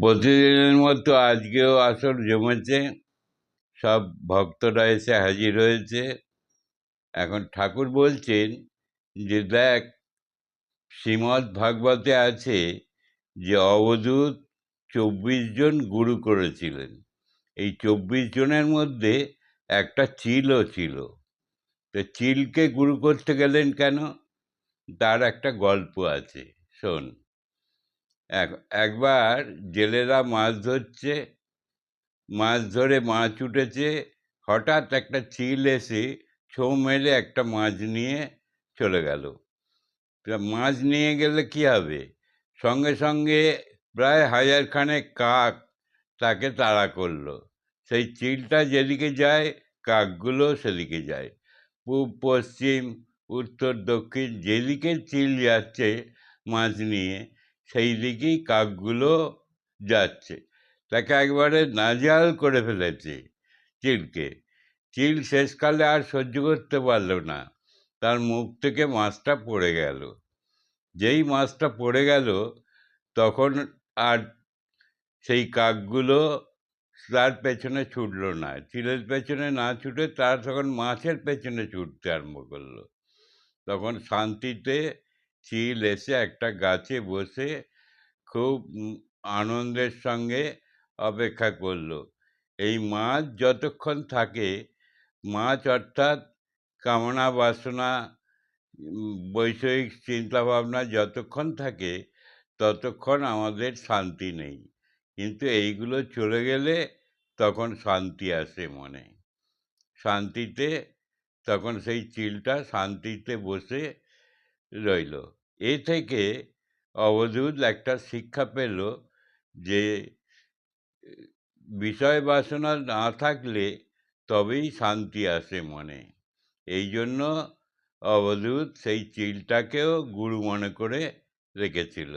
প্রতিদিনের মতো আজকেও আসর জমেছে। সব ভক্তরা এসে হাজির হয়েছে। এখন ঠাকুর বলছেন যে, দেখ, শ্রীমদ্ ভাগবতে আছে যে, অবধূত চব্বিশ জন গুরু করেছিলেন। এই চব্বিশ জনের মধ্যে একটা চিলও ছিল। তো চিলকে গুরু করতে গেলেন কেন? তার একটা গল্প আছে, শোন। এক, একবার জেলেরা মাছ ধরছে, মাছ ধরে মাছ উঠেছে, হঠাৎ একটা চিল এসে ছো মেরে একটা মাছ নিয়ে চলে গেল। মাছ নিয়ে গেলে কী হবে? সঙ্গে সঙ্গে প্রায় হাজার খানেক কাক তাকে তাড়া করল। সেই চিলটা যেদিকে যায়, কাকগুলো সেদিকে যায়। পূব, পশ্চিম, উত্তর, দক্ষিণ যেদিকে চিল যাচ্ছে মাছ নিয়ে সেই দিকেই কাকগুলো যাচ্ছে। তাকে একবারে নাজাল করে ফেলেছে চিলকে। চিল শেষকালে আর সহ্য করতে পারল না। তার মুখ থেকে মাছটা পড়ে গেল। যেই মাছটা পড়ে গেল, তখন আর সেই কাকগুলো তার পেছনে ছুটলো না। চিলের পেছনে না ছুটে তার তখন মাছের পেছনে ছুটতে আরম্ভ করল। তখন শান্তিতে চিল এসে একটা গাছে বসে খুব আনন্দের সঙ্গে অপেক্ষা করল। এই মাছ যতক্ষণ থাকে, মাছ অর্থাৎ কামনা, বাসনা বৈষয়িক চিন্তাভাবনা যতক্ষণ থাকে, ততক্ষণ আমাদের শান্তি নেই। কিন্তু এইগুলো চলে গেলে তখন শান্তি আসে মনে। শান্তিতে, তখন সেই চিলটা শান্তিতে বসে রইল। এ থেকে অবধূত একটা শিক্ষা পেল যে, বিষয় বাসনা না থাকলে তবেই শান্তি আসে মনে। এই জন্য অবধূত সেই চিলটাকেও গুরু মনে করে রেখেছিল।